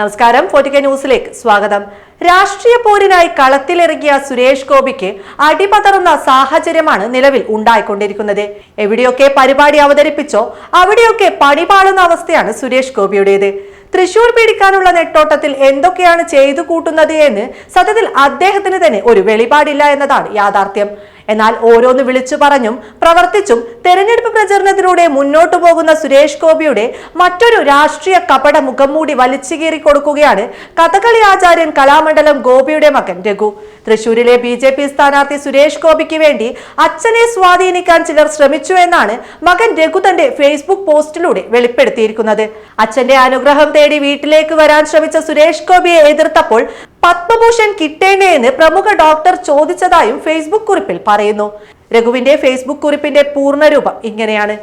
നമസ്കാരം ഫോർട്ടിക്ക ന്യൂസിലേക്ക് സ്വാഗതം. രാഷ്ട്രീയ പോരിനായി കളത്തിലിറങ്ങിയ സുരേഷ് ഗോപിക്ക് അടിപതറുന്ന സാഹചര്യമാണ് നിലവിൽ ഉണ്ടായിക്കൊണ്ടിരിക്കുന്നത്. എവിടെയൊക്കെ പരിപാടി അവതരിപ്പിച്ചോ അവിടെയൊക്കെ പണിപാളുന്ന അവസ്ഥയാണ് സുരേഷ് ഗോപിയുടേത്. തൃശൂർ പിടിക്കാനുള്ള നെട്ടോട്ടത്തിൽ എന്തൊക്കെയാണ് ചെയ്തു കൂട്ടുന്നത് എന്ന് സത്യത്തിൽ അദ്ദേഹത്തിന് തന്നെ ഒരു വെളിപാടില്ല എന്നതാണ് യാഥാർത്ഥ്യം. എന്നാൽ ഓരോന്ന് വിളിച്ചു പറഞ്ഞും പ്രവർത്തിച്ചും തെരഞ്ഞെടുപ്പ് പ്രചരണത്തിലൂടെ മുന്നോട്ടു പോകുന്ന സുരേഷ് ഗോപിയുടെ മറ്റൊരു രാഷ്ട്രീയ കപട മുഖംമൂടി വലിച്ചുകീറി കൊടുക്കുകയാണ് കഥകളി ആചാര്യൻ കലാമണ്ഡലം ഗോപിയുടെ മകൻ രഘു. തൃശൂരിലെ ബി ജെ പി സ്ഥാനാർത്ഥി സുരേഷ് ഗോപിക്ക് വേണ്ടി അച്ഛനെ സ്വാധീനിക്കാൻ ചിലർ ശ്രമിച്ചു എന്നാണ് മകൻ രഘു തന്റെ ഫേസ്ബുക്ക് പോസ്റ്റിലൂടെ വെളിപ്പെടുത്തിയിരിക്കുന്നത്. അച്ഛന്റെ അനുഗ്രഹം തേടി വീട്ടിലേക്ക് വരാൻ ശ്രമിച്ച സുരേഷ് ഗോപിയെ എതിർത്തപ്പോൾ പത്മഭൂഷൺ കിട്ടേണ്ടേന്ന് പ്രമുഖ ഡോക്ടർ ചോദിച്ചതായും ഫേസ്ബുക്ക് കുറിപ്പിൽ പറയുന്നു. രഘുവിന്റെ ഫേസ്ബുക്ക് കുറിപ്പിന്റെ പൂർണരൂപം ഇങ്ങനെയാണ്.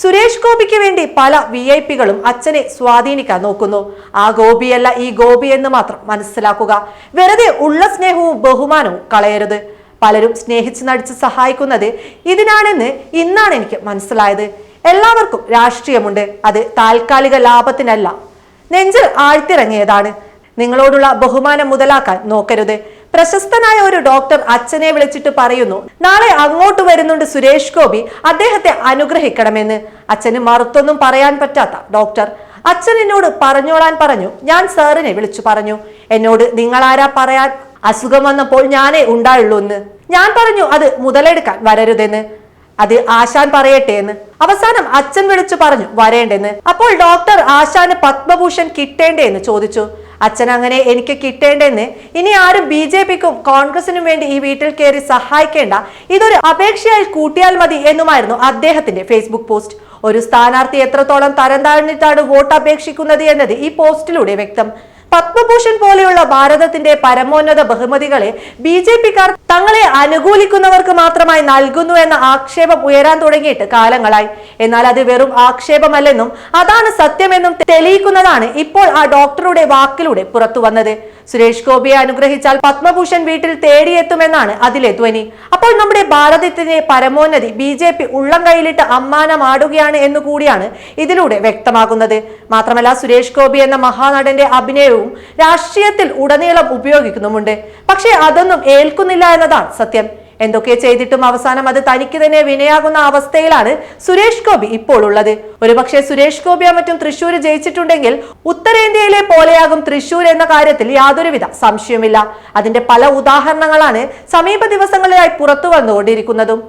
സുരേഷ് ഗോപിക്ക് വേണ്ടി പല വി ഐ പികളും അച്ഛനെ സ്വാധീനിക്കാൻ നോക്കുന്നു. ആ ഗോപിയല്ല ഈ ഗോപി എന്ന് മാത്രം മനസ്സിലാക്കുക. വെറുതെ ഉള്ള സ്നേഹവും ബഹുമാനവും കളയരുത്. പലരും സ്നേഹിച്ച് നടിച്ച് സഹായിക്കുന്നത് ഇതിനാണെന്ന് ഇന്നാണ് എനിക്ക് മനസ്സിലായത്. എല്ലാവർക്കും രാഷ്ട്രീയമുണ്ട്. അത് താൽക്കാലിക ലാഭത്തിനല്ല. നെഞ്ചിൽ ആഴ്ത്തിറങ്ങിയതാണ്. നിങ്ങളോടുള്ള ബഹുമാനം മുതലാക്കാൻ നോക്കരുത്. പ്രശസ്തനായ ഒരു ഡോക്ടർ അച്ഛനെ വിളിച്ചിട്ട് പറയുന്നു നാളെ അങ്ങോട്ട് വരുന്നുണ്ട് സുരേഷ് ഗോപി അദ്ദേഹത്തെ അനുഗ്രഹിക്കണമെന്ന്. അച്ഛന് മറുത്തൊന്നും പറയാൻ പറ്റാത്ത ഡോക്ടർ അച്ഛൻ എന്നോട് പറഞ്ഞോളാൻ പറഞ്ഞു ഞാൻ സാറിനെ വിളിച്ചു പറഞ്ഞു. എന്നോട് നിങ്ങളാരാ പറയാൻ അസുഖം വന്നപ്പോൾ ഞാനേ ഉണ്ടായുള്ളൂ എന്ന് ഞാൻ പറഞ്ഞു അത് മുതലെടുക്കാൻ വരരുതെന്ന്. അത് ആശാൻ പറയട്ടെ എന്ന് അവസാനം അച്ഛൻ വിളിച്ചു പറഞ്ഞു വരേണ്ടെന്ന്. അപ്പോൾ ഡോക്ടർ ആശാന് പത്മഭൂഷൺ കിട്ടേണ്ടേ എന്ന് ചോദിച്ചു. അച്ഛൻ അങ്ങനെ എനിക്ക് കിട്ടേണ്ടെന്ന്. ഇനി ആരും ബി ജെ പിക്കും കോൺഗ്രസിനും വേണ്ടി ഈ വീട്ടിൽ കയറി സഹായിക്കേണ്ട. ഇതൊരു അപേക്ഷയായി കൂട്ടിയാൽ മതി എന്നുമായിരുന്നു അദ്ദേഹത്തിന്റെ ഫേസ്ബുക്ക് പോസ്റ്റ്. ഒരു സ്ഥാനാർത്ഥി എത്രത്തോളം തരം താഴ്ന്നിട്ടാണ് വോട്ട് അപേക്ഷിക്കുന്നത് എന്നത് ഈ പോസ്റ്റിലൂടെ വ്യക്തം. പത്മഭൂഷൺ പോലെയുള്ള ഭാരതത്തിന്റെ പരമോന്നത ബഹുമതികളെ ബി ജെ പിക്കാർ തങ്ങളെ അനുകൂലിക്കുന്നവർക്ക് മാത്രമായി നൽകുന്നു എന്ന ആക്ഷേപം ഉയരാൻ തുടങ്ങിയിട്ട് കാലങ്ങളായി. എന്നാൽ അത് വെറും ആക്ഷേപമല്ലെന്നും അതാണ് സത്യമെന്നും തെളിയിക്കുന്നതാണ് ഇപ്പോൾ ആ ഡോക്ടറുടെ വാക്കിലൂടെ പുറത്തു വന്നത്. സുരേഷ് ഗോപിയെ അനുഗ്രഹിച്ചാൽ പത്മഭൂഷൺ വീട്ടിൽ തേടിയെത്തുമെന്നാണ് അതിലെ ധ്വനി. അപ്പോൾ നമ്മുടെ ഭാരതത്തിന്റെ പരമോന്നതി ബി ജെ പി ഉള്ളം കൈയിലിട്ട് അമ്മാനമാടുകയാണ് എന്നുകൂടിയാണ് ഇതിലൂടെ വ്യക്തമാകുന്നത്. മാത്രമല്ല സുരേഷ് ഗോപി എന്ന മഹാനടന്റെ അഭിനയവും രാഷ്ട്രീയത്തിൽ ഉടനീളം ഉപയോഗിക്കുന്നുമുണ്ട്. പക്ഷേ അതൊന്നും ഏൽക്കുന്നില്ല എന്നതാണ് സത്യം. എന്തൊക്കെ ചെയ്തിട്ടും അവസാനം അത് തനിക്ക് തന്നെ വിനയാകുന്ന അവസ്ഥയിലാണ് സുരേഷ് ഗോപി ഇപ്പോൾ ഉള്ളത് ഒരുപക്ഷെ സുരേഷ് ഗോപിയോ മറ്റും തൃശൂർ ജയിച്ചിട്ടുണ്ടെങ്കിൽ ഉത്തരേന്ത്യയിലെ പോലെയാകും തൃശൂർ എന്ന കാര്യത്തിൽ യാതൊരുവിധ സംശയമില്ല അതിന്റെ പല ഉദാഹരണങ്ങളാണ് സമീപ ദിവസങ്ങളിലായി പുറത്തു വന്നുകൊണ്ടിരിക്കുന്നതും